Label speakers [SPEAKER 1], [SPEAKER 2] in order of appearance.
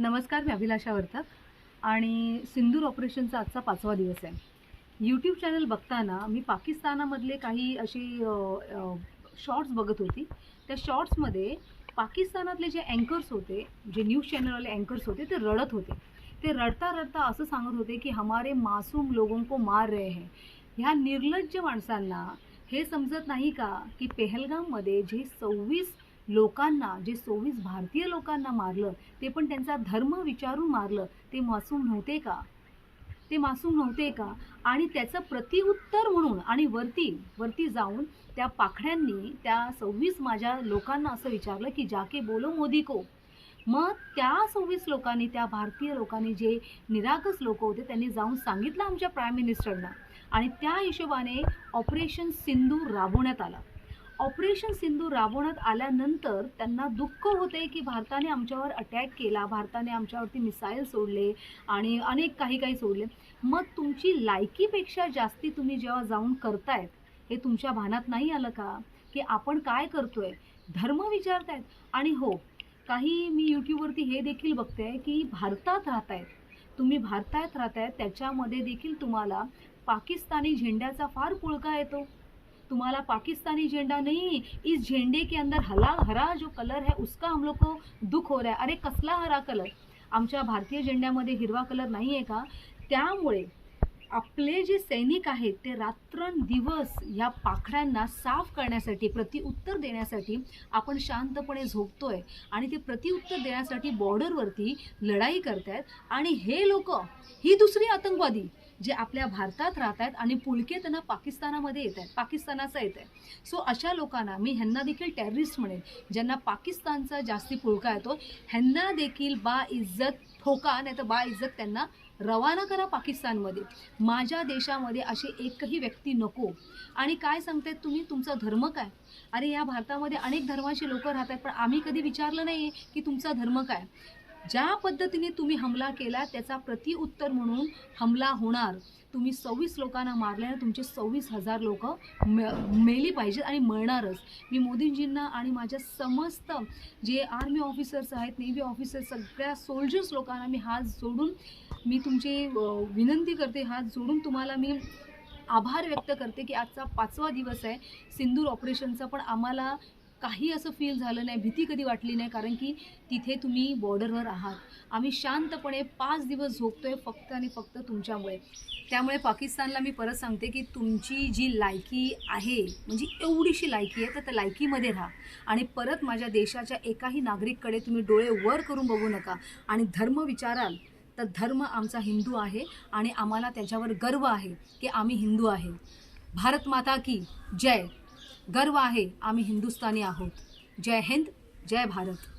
[SPEAKER 1] नमस्कार मी अभिलाषा वर्तक आणि सिंदूर ऑपरेशनचा आजचा पाचवा दिवस आहे. यूट्यूब चॅनल बघताना मी पाकिस्तानामधले काही असे शॉर्ट्स बघत होती. त्या शॉर्ट्समध्ये पाकिस्तानातले जे अँकर्स होते जे न्यूज चॅनलवाले अँकर्स होते ते रडत होते. ते रडता रडता असं सांगत होते की हमारे मासूम लोगों को मार रहे हैं. ह्या निर्लज्ज माणसांना हे समजत नाही का की पेहलगाममध्ये जे सव्वीस लोकांना जे सव्वीस भारतीय लोकांना मारलं ते पण त्यांचा धर्म विचारून मारलं ते मासूम नव्हते का? ते मासूम नव्हते का? आणि त्याचं प्रतिउत्तर म्हणून आणि वरती वरती जाऊन त्या पाखड्यांनी त्या सव्वीस माझ्या लोकांना असं विचारलं की जाके बोलो मोदी को मग त्या सव्वीस लोकांनी त्या भारतीय लोकांनी जे निरागस लोक होते त्यांनी जाऊन सांगितलं आमच्या प्राईम मिनिस्टरना आणि त्या हिशोबाने ऑपरेशन सिंधू राबवण्यात आला. ऑपरेशन सिंधू राबवण्यात आल्यानंतर त्यांना दुःख होते की भारताने आमच्यावर अटॅक केला भारताने आमच्यावरती मिसाईल सोडले आणि अनेक काही काही सोडले. मग तुमची लायकीपेक्षा जास्ती तुम्ही जेव्हा जाऊन करतायत हे तुमच्या भानात नाही आलं का? की आपण काय करतोय? धर्म विचारतायत. आणि हो काही मी यूट्यूबवरती हे देखील बघते की भारतात राहतायत. तुम्ही भारतात राहतायत त्याच्यामध्ये देखील तुम्हाला पाकिस्तानी झेंड्याचा फार पुळका येतो. तुम्हाला पाकिस्तानी झेंडा नहीं इस झेंडे के अंदर हला हरा जो कलर है उसका हम लोग को दुख हो रहा है। अरे कसला हरा कलर आमच्या भारतीय झेंड्यामध्ये हिरवा कलर नाही आहे का? त्यामुळे आपले जे सैनिक आहेत ते रात्रंदिवस ह्या पाखड्यांना साफ करण्यासाठी प्रतिउत्तर देण्यासाठी आपण शांतपणे झोपतोय आणि ते प्रतिउत्तर देण्यासाठी बॉर्डरवरती लढाई करत आहेत आणि हे लोक ही दुसरी आतंकवादी जे आपल्या भारतात राहत आहेत आणि पुलके त्यांना पाकिस्तानामध्ये येत आहेत पाकिस्तानाचं येत आहे सो अशा लोकांना मी ह्यांना देखील टेररिस्ट म्हणेन. ज्यांना पाकिस्तानचा जास्ती पुळका येतो ह्यांना देखील बा इज्जत ठोका नाही तर बा इज्जत त्यांना रवाना करा पाकिस्तानमध्ये. माझ्या देशामध्ये असे एकही व्यक्ती नको. आणि काय सांगतायत तुम्ही? तुमचा धर्म काय? अरे या भारतामध्ये अनेक धर्माचे लोक राहत आहेत पण आम्ही कधी विचारलं नाही की तुमचा धर्म काय? ज्या पद्धतीने तुम्ही हमला केला त्याचा प्रतिउत्तर म्हणून हमला होणार. तुम्ही सव्वीस लोकांना मारल्याने तुमचे सव्वीस हजार लोक मेली पाहिजेत आणि मरणारच. मी मोदींजींना आणि माझ्या समस्त जे आर्मी ऑफिसर्स आहेत नेव्ही ऑफिसर्स सगळ्या सोल्जर्स लोकांना मी हात जोडून मी तुमची विनंती करते हात जोडून तुम्हाला मी आभार व्यक्त करते की आजचा पाचवा दिवस आहे. सिंदूर ऑपरेशनचा पण आम्हाला काही असं फील झालं नाही भीती कधी वाटली नाही कारण की तिथे तुम्ही बॉर्डरवर आहात. आम्ही शांतपणे पाच दिवस झोपतोय फक्त आणि फक्त तुमच्यामुळे. त्यामुळे पाकिस्तानला मी परत सांगते की तुमची जी लायकी आहे म्हणजे एवढीशी लायकी आहे तर त्या लायकीमध्ये राहा. आणि परत माझ्या देशाच्या एकाही नागरिककडे तुम्ही डोळे वर करून बघू नका. आणि धर्म विचाराल तर धर्म आमचा हिंदू आहे आणि आम्हाला त्याच्यावर गर्व आहे की आम्ही हिंदू आहे. भारत माता की जय. गर्व आहे आम्ही हिंदुस्थानी आहोत. जय हिंद जय भारत.